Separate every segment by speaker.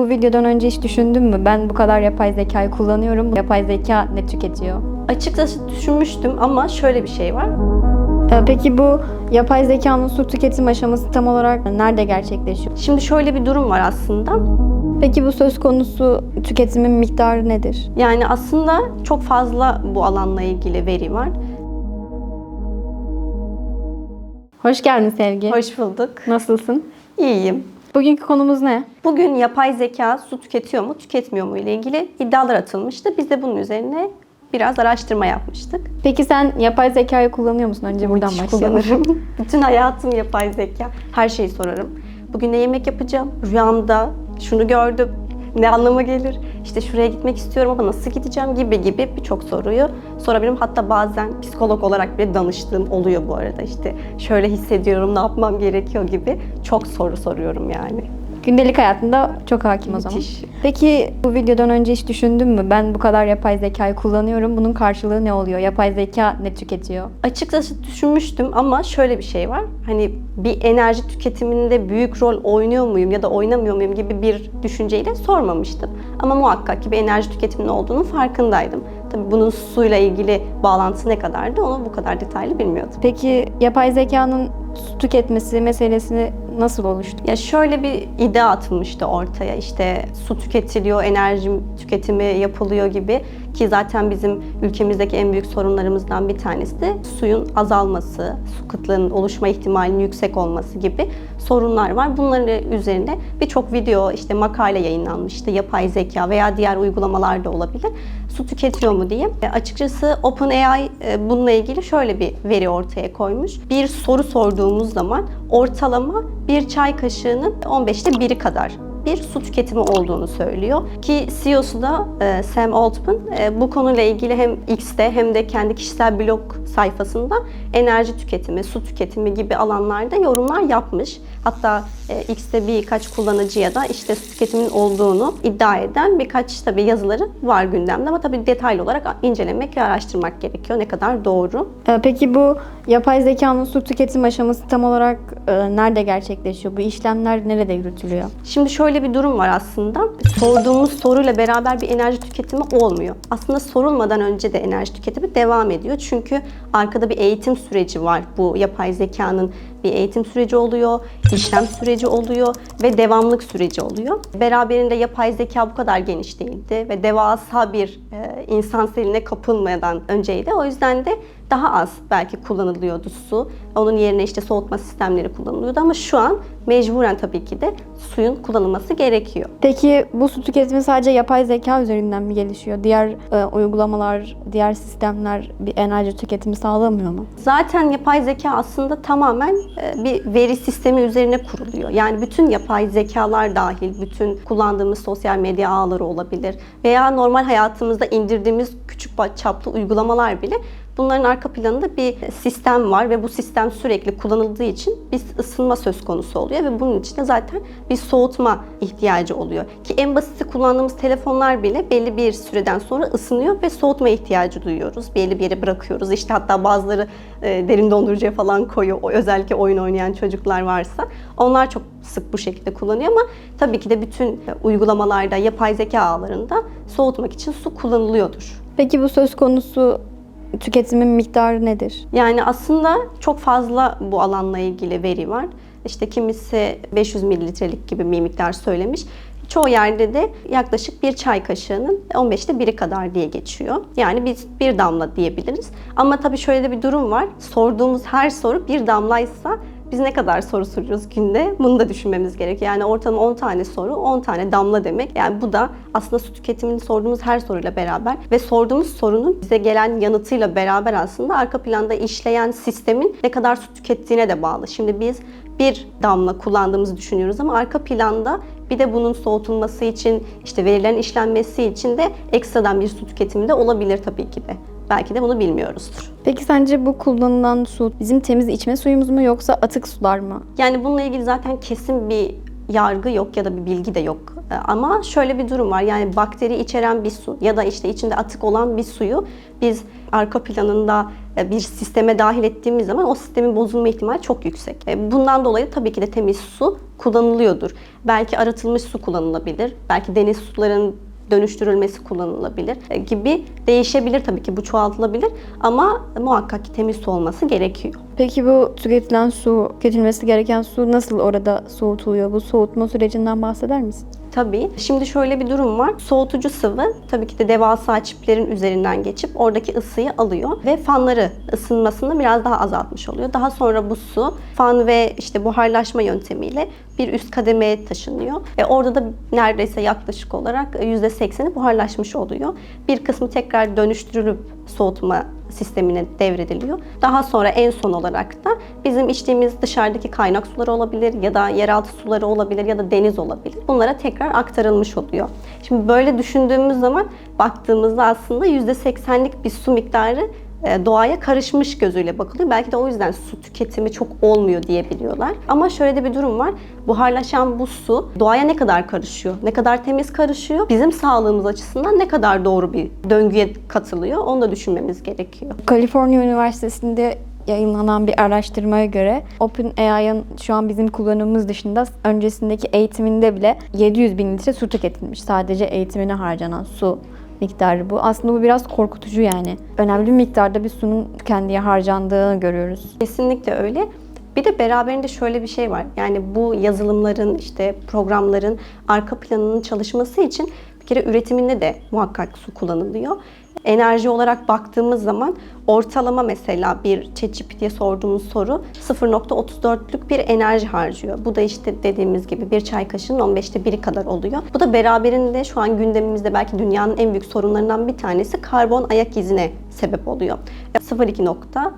Speaker 1: Bu videodan önce hiç düşündün mü? Ben bu kadar yapay zekayı kullanıyorum. Yapay zeka ne tüketiyor?
Speaker 2: Açıkçası düşünmüştüm ama şöyle bir şey var.
Speaker 1: Ee, Peki bu yapay zekanın su tüketim aşaması tam olarak nerede gerçekleşiyor?
Speaker 2: Şimdi şöyle bir durum var aslında.
Speaker 1: Peki bu söz konusu tüketimin miktarı nedir?
Speaker 2: Yani aslında çok fazla bu alanla ilgili veri var.
Speaker 1: Hoş geldin Sevgi.
Speaker 2: Hoş bulduk.
Speaker 1: Nasılsın?
Speaker 2: İyiyim.
Speaker 1: Bugünkü konumuz ne?
Speaker 2: Bugün yapay zeka su tüketiyor mu, tüketmiyor mu ile ilgili iddialar atılmıştı. Biz de bunun üzerine biraz araştırma yapmıştık.
Speaker 1: Peki sen yapay zekayı kullanıyor musun? Önce buradan
Speaker 2: Hiç
Speaker 1: başlayalım.
Speaker 2: kullanırım. Bütün hayatım yapay zeka. Her şeyi sorarım. Bugün ne yemek yapacağım? Rüyamda şunu gördüm. Ne anlama gelir? İşte şuraya gitmek istiyorum ama nasıl gideceğim gibi gibi birçok soruyu sorabilirim. Hatta bazen psikolog olarak bile danıştığım oluyor bu arada. İşte şöyle hissediyorum, ne yapmam gerekiyor gibi çok soru soruyorum yani.
Speaker 1: Gündelik hayatında çok hakim o zaman.
Speaker 2: Müthiş.
Speaker 1: Peki bu videodan önce hiç düşündün mü? Ben bu kadar yapay zekayı kullanıyorum. Bunun karşılığı ne oluyor? Yapay zeka ne tüketiyor?
Speaker 2: Açıkçası düşünmüştüm ama şöyle bir şey var. Hani bir enerji tüketiminde büyük rol oynuyor muyum ya da oynamıyor muyum gibi bir düşünceyle sormamıştım. Ama muhakkak ki bir enerji tüketiminin olduğunu farkındaydım. Tabii bunun suyla ilgili bağlantısı ne kadardı onu bu kadar detaylı bilmiyordum.
Speaker 1: Peki yapay zekanın su tüketmesi meselesi nasıl oluştu?
Speaker 2: Ya şöyle bir iddia atılmıştı ortaya işte su tüketiliyor, enerji tüketimi yapılıyor gibi ki zaten bizim ülkemizdeki en büyük sorunlarımızdan bir tanesi de suyun azalması, su kıtlığının oluşma ihtimalinin yüksek olması gibi sorunlar var. Bunların üzerine birçok video işte makale yayınlanmıştı. Yapay zeka veya diğer uygulamalar da olabilir. Su tüketiyor mu diye. E, açıkçası OpenAI e, bununla ilgili şöyle bir veri ortaya koymuş. Bir soru sorduğumuz zaman ortalama bir çay kaşığının 15'te biri kadar bir su tüketimi olduğunu söylüyor. Ki CEO'su da e, Sam Altman e, bu konuyla ilgili hem X'te hem de kendi kişisel blog sayfasında enerji tüketimi, su tüketimi gibi alanlarda yorumlar yapmış. Hatta e, X'te birkaç kullanıcıya da işte su tüketiminin olduğunu iddia eden birkaç tabii yazıları var gündemde ama tabii detaylı olarak incelemek ve araştırmak gerekiyor. Ne kadar doğru.
Speaker 1: Ee, Peki bu yapay zekanın su tüketim aşaması tam olarak e, nerede gerçekleşiyor? Bu işlemler nerede yürütülüyor?
Speaker 2: Şimdi şöyle bir durum var aslında. Sorduğumuz soruyla beraber bir enerji tüketimi olmuyor. Aslında sorulmadan önce de enerji tüketimi devam ediyor. Çünkü arkada bir eğitim süreci var. Bu yapay zekanın bir eğitim süreci oluyor, işlem süreci oluyor ve devamlık süreci oluyor. Beraberinde yapay zeka bu kadar geniş değildi ve devasa bir e, insan seline kapılmadan önceydi. O yüzden de daha az belki kullanılıyordu su. Onun yerine işte soğutma sistemleri kullanılıyordu ama şu an mecburen tabii ki de suyun kullanılması gerekiyor.
Speaker 1: Peki bu su tüketimi sadece yapay zeka üzerinden mi gelişiyor? Diğer e, uygulamalar, diğer sistemler bir enerji tüketimi sağlamıyor mu?
Speaker 2: Zaten yapay zeka aslında tamamen e, bir veri sistemi üzerine kuruluyor. Yani bütün yapay zekalar dahil, bütün kullandığımız sosyal medya ağları olabilir veya normal hayatımızda indirdiğimiz küçük çaplı uygulamalar bile Bunların arka planında bir sistem var ve bu sistem sürekli kullanıldığı için bir ısınma söz konusu oluyor ve bunun için de zaten bir soğutma ihtiyacı oluyor. Ki en basiti kullandığımız telefonlar bile belli bir süreden sonra ısınıyor ve soğutma ihtiyacı duyuyoruz. Belli bir yere bırakıyoruz. İşte hatta bazıları e, derin dondurucuya falan koyuyor. Özellikle oyun oynayan çocuklar varsa. Onlar çok sık bu şekilde kullanıyor ama tabii ki de bütün uygulamalarda, yapay zeka ağlarında soğutmak için su kullanılıyordur.
Speaker 1: Peki bu söz konusu tüketimin miktarı nedir?
Speaker 2: Yani aslında çok fazla bu alanla ilgili veri var. İşte kimisi 500 mililitrelik gibi bir miktar söylemiş. Çoğu yerde de yaklaşık bir çay kaşığının 15'te biri kadar diye geçiyor. Yani biz bir damla diyebiliriz. Ama tabii şöyle de bir durum var. Sorduğumuz her soru bir damlaysa biz ne kadar soru soruyoruz günde bunu da düşünmemiz gerekiyor. Yani ortalama 10 tane soru 10 tane damla demek. Yani bu da aslında su tüketimini sorduğumuz her soruyla beraber ve sorduğumuz sorunun bize gelen yanıtıyla beraber aslında arka planda işleyen sistemin ne kadar su tükettiğine de bağlı. Şimdi biz bir damla kullandığımızı düşünüyoruz ama arka planda bir de bunun soğutulması için, işte verilerin işlenmesi için de ekstradan bir su tüketimi de olabilir tabii ki de. Belki de bunu bilmiyoruzdur.
Speaker 1: Peki sence bu kullanılan su bizim temiz içme suyumuz mu yoksa atık sular mı?
Speaker 2: Yani bununla ilgili zaten kesin bir yargı yok ya da bir bilgi de yok. E, Ama şöyle bir durum var. Yani bakteri içeren bir su ya da işte içinde atık olan bir suyu biz arka planında e, bir sisteme dahil ettiğimiz zaman o sistemin bozulma ihtimali çok yüksek. E, Bundan dolayı tabii ki de temiz su kullanılıyordur. Belki arıtılmış su kullanılabilir. Belki deniz suların dönüştürülmesi kullanılabilir e, gibi değişebilir tabii ki bu çoğaltılabilir ama muhakkak ki temiz su olması gerekiyor.
Speaker 1: Peki bu tüketilen su, tüketilmesi gereken su nasıl orada soğutuluyor? Bu soğutma sürecinden bahseder misin?
Speaker 2: Tabii. Şimdi şöyle bir durum var. Soğutucu sıvı tabii ki de devasa çiplerin üzerinden geçip oradaki ısıyı alıyor ve fanları ısınmasını biraz daha azaltmış oluyor. Daha sonra bu su fan ve işte buharlaşma yöntemiyle bir üst kademeye taşınıyor. Ve orada da neredeyse yaklaşık olarak %80'i buharlaşmış oluyor. Bir kısmı tekrar dönüştürülüp soğutma sistemine devrediliyor. Daha sonra en son olarak da bizim içtiğimiz dışarıdaki kaynak suları olabilir ya da yeraltı suları olabilir ya da deniz olabilir. Bunlara tekrar aktarılmış oluyor. Şimdi böyle düşündüğümüz zaman baktığımızda aslında %80'lik bir su miktarı doğaya karışmış gözüyle bakılıyor. Belki de o yüzden su tüketimi çok olmuyor diyebiliyorlar. Ama şöyle de bir durum var. Buharlaşan bu su doğaya ne kadar karışıyor? Ne kadar temiz karışıyor? Bizim sağlığımız açısından ne kadar doğru bir döngüye katılıyor? Onu da düşünmemiz gerekiyor.
Speaker 1: Kaliforniya Üniversitesi'nde yayınlanan bir araştırmaya göre OpenAI'ın şu an bizim kullanımımız dışında öncesindeki eğitiminde bile 700 bin litre su tüketilmiş. Sadece eğitimine harcanan su miktarı bu. Aslında bu biraz korkutucu yani. Önemli bir miktarda bir sunun kendiye harcandığını görüyoruz.
Speaker 2: Kesinlikle öyle. Bir de beraberinde şöyle bir şey var. Yani bu yazılımların, işte programların arka planının çalışması için bir kere üretiminde de muhakkak su kullanılıyor. Enerji olarak baktığımız zaman ortalama mesela bir ChatGPT'ye sorduğumuz soru 0.34'lük bir enerji harcıyor. Bu da işte dediğimiz gibi bir çay kaşığının 15'te biri kadar oluyor. Bu da beraberinde şu an gündemimizde belki dünyanın en büyük sorunlarından bir tanesi karbon ayak izine sebep oluyor. E, 0.2 nokta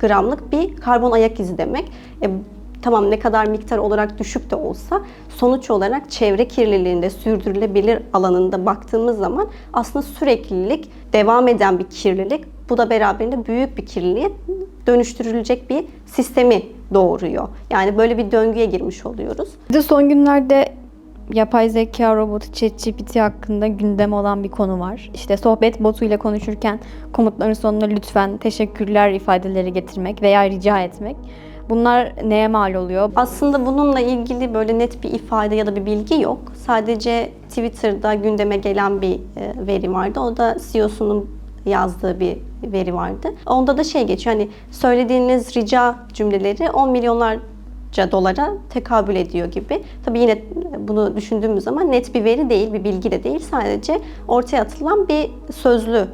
Speaker 2: gramlık bir karbon ayak izi demek. E, tamam ne kadar miktar olarak düşük de olsa sonuç olarak çevre kirliliğinde sürdürülebilir alanında baktığımız zaman aslında süreklilik devam eden bir kirlilik. Bu da beraberinde büyük bir kirliliğe dönüştürülecek bir sistemi doğuruyor. Yani böyle bir döngüye girmiş oluyoruz.
Speaker 1: Bir de son günlerde yapay zeka robotu ChatGPT hakkında gündem olan bir konu var. İşte sohbet botuyla konuşurken komutların sonuna lütfen, teşekkürler ifadeleri getirmek veya rica etmek. Bunlar neye mal oluyor?
Speaker 2: Aslında bununla ilgili böyle net bir ifade ya da bir bilgi yok. Sadece Twitter'da gündeme gelen bir e, veri vardı. O da CEO'sunun yazdığı bir veri vardı. Onda da şey geçiyor hani söylediğiniz rica cümleleri 10 milyonlarca dolara tekabül ediyor gibi. Tabii yine bunu düşündüğümüz zaman net bir veri değil, bir bilgi de değil. Sadece ortaya atılan bir sözlü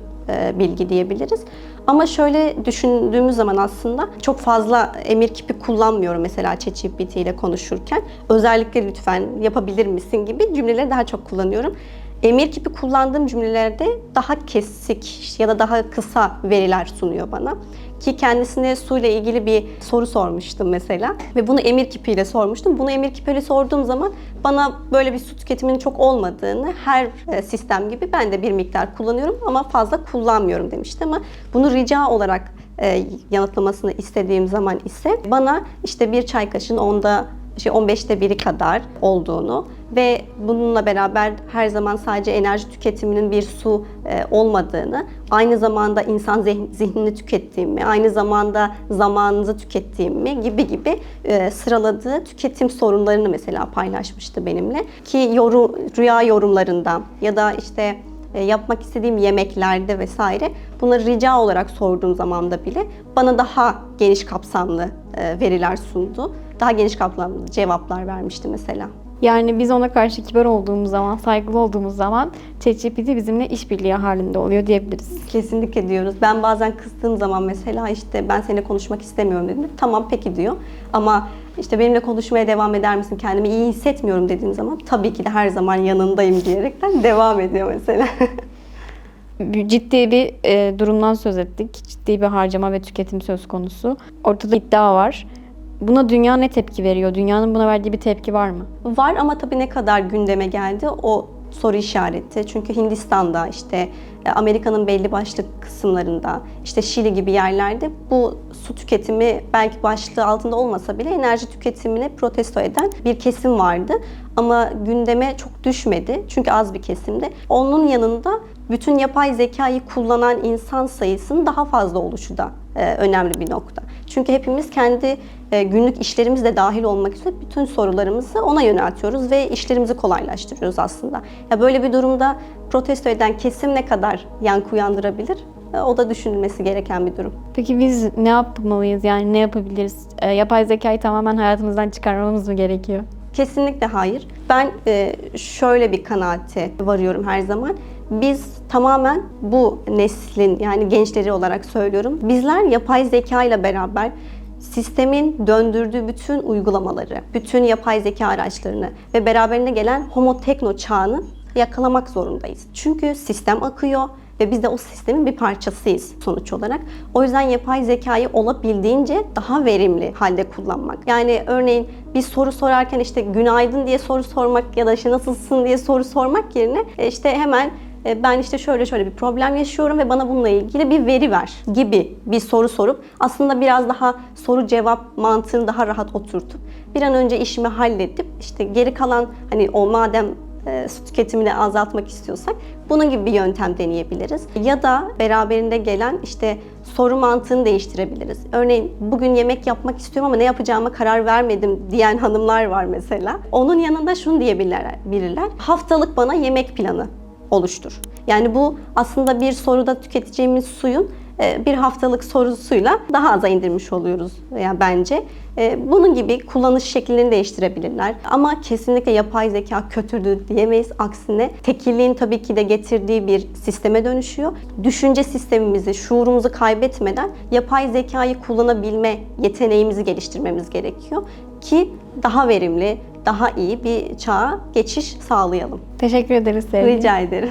Speaker 2: bilgi diyebiliriz. Ama şöyle düşündüğümüz zaman aslında çok fazla emir kipi kullanmıyorum mesela ChatGPT ile konuşurken. Özellikle lütfen yapabilir misin gibi cümleleri daha çok kullanıyorum. Emir kipi kullandığım cümlelerde daha kesik ya da daha kısa veriler sunuyor bana. Ki kendisine suyla ilgili bir soru sormuştum mesela ve bunu emir kipiyle sormuştum. Bunu emir kipiyle sorduğum zaman bana böyle bir su tüketiminin çok olmadığını her e, sistem gibi ben de bir miktar kullanıyorum ama fazla kullanmıyorum demişti ama bunu rica olarak e, yanıtlamasını istediğim zaman ise bana işte bir çay kaşığının onda şey 15'te biri kadar olduğunu ve bununla beraber her zaman sadece enerji tüketiminin bir su e, olmadığını, aynı zamanda insan zihn- zihnini tükettiğimi, aynı zamanda zamanınızı tükettiğimi gibi gibi e, sıraladığı tüketim sorunlarını mesela paylaşmıştı benimle. Ki yorum, rüya yorumlarında ya da işte yapmak istediğim yemeklerde vesaire bunları rica olarak sorduğum zamanda bile bana daha geniş kapsamlı e, veriler sundu. Daha geniş kapsamlı cevaplar vermişti mesela.
Speaker 1: Yani biz ona karşı kibar olduğumuz zaman, saygılı olduğumuz zaman ChatGPT bizimle işbirliği halinde oluyor diyebiliriz.
Speaker 2: Kesinlikle diyoruz. Ben bazen kızdığım zaman mesela işte ben seninle konuşmak istemiyorum dedim. Tamam peki diyor. Ama işte benimle konuşmaya devam eder misin? Kendimi iyi hissetmiyorum dediğim zaman tabii ki de her zaman yanındayım diyerekten devam ediyor mesela.
Speaker 1: Ciddi bir e, durumdan söz ettik. Ciddi bir harcama ve tüketim söz konusu. Ortada iddia var. Buna dünya ne tepki veriyor? Dünyanın buna verdiği bir tepki var mı?
Speaker 2: Var ama tabii ne kadar gündeme geldi o soru işareti. Çünkü Hindistan'da işte e, Amerika'nın belli başlı kısımlarında işte Şili gibi yerlerde bu su tüketimi belki başlığı altında olmasa bile enerji tüketimini protesto eden bir kesim vardı. Ama gündeme çok düşmedi çünkü az bir kesimde. Onun yanında bütün yapay zekayı kullanan insan sayısının daha fazla oluşu da e, önemli bir nokta. Çünkü hepimiz kendi e, günlük işlerimiz de dahil olmak üzere bütün sorularımızı ona yöneltiyoruz ve işlerimizi kolaylaştırıyoruz aslında. Ya böyle bir durumda protesto eden kesim ne kadar yankı uyandırabilir? E, O da düşünülmesi gereken bir durum.
Speaker 1: Peki biz ne yapmalıyız? Yani ne yapabiliriz? E, yapay zekayı tamamen hayatımızdan çıkarmamız mı gerekiyor?
Speaker 2: Kesinlikle hayır. Ben şöyle bir kanaate varıyorum her zaman. Biz tamamen bu neslin yani gençleri olarak söylüyorum. Bizler yapay zeka ile beraber sistemin döndürdüğü bütün uygulamaları, bütün yapay zeka araçlarını ve beraberinde gelen homo tekno çağını yakalamak zorundayız. Çünkü sistem akıyor ve biz de o sistemin bir parçasıyız sonuç olarak. O yüzden yapay zekayı olabildiğince daha verimli halde kullanmak. Yani örneğin bir soru sorarken işte günaydın diye soru sormak ya da işte nasılsın diye soru sormak yerine e, işte hemen ben işte şöyle şöyle bir problem yaşıyorum ve bana bununla ilgili bir veri ver gibi bir soru sorup aslında biraz daha soru cevap mantığını daha rahat oturtup bir an önce işimi halledip işte geri kalan hani o madem e, su tüketimini azaltmak istiyorsak bunun gibi bir yöntem deneyebiliriz. Ya da beraberinde gelen işte soru mantığını değiştirebiliriz. Örneğin bugün yemek yapmak istiyorum ama ne yapacağıma karar vermedim diyen hanımlar var mesela. Onun yanında şunu diyebilirler. Haftalık bana yemek planı oluştur. Yani bu aslında bir soruda tüketeceğimiz suyun e, bir haftalık sorusuyla daha aza indirmiş oluyoruz yani bence. E, Bunun gibi kullanış şeklini değiştirebilirler. Ama kesinlikle yapay zeka kötüdür diyemeyiz. Aksine tekilliğin tabii ki de getirdiği bir sisteme dönüşüyor. Düşünce sistemimizi, şuurumuzu kaybetmeden yapay zekayı kullanabilme yeteneğimizi geliştirmemiz gerekiyor ki daha verimli, daha iyi bir çağa geçiş sağlayalım.
Speaker 1: Teşekkür ederiz sevgili.
Speaker 2: Rica ederim.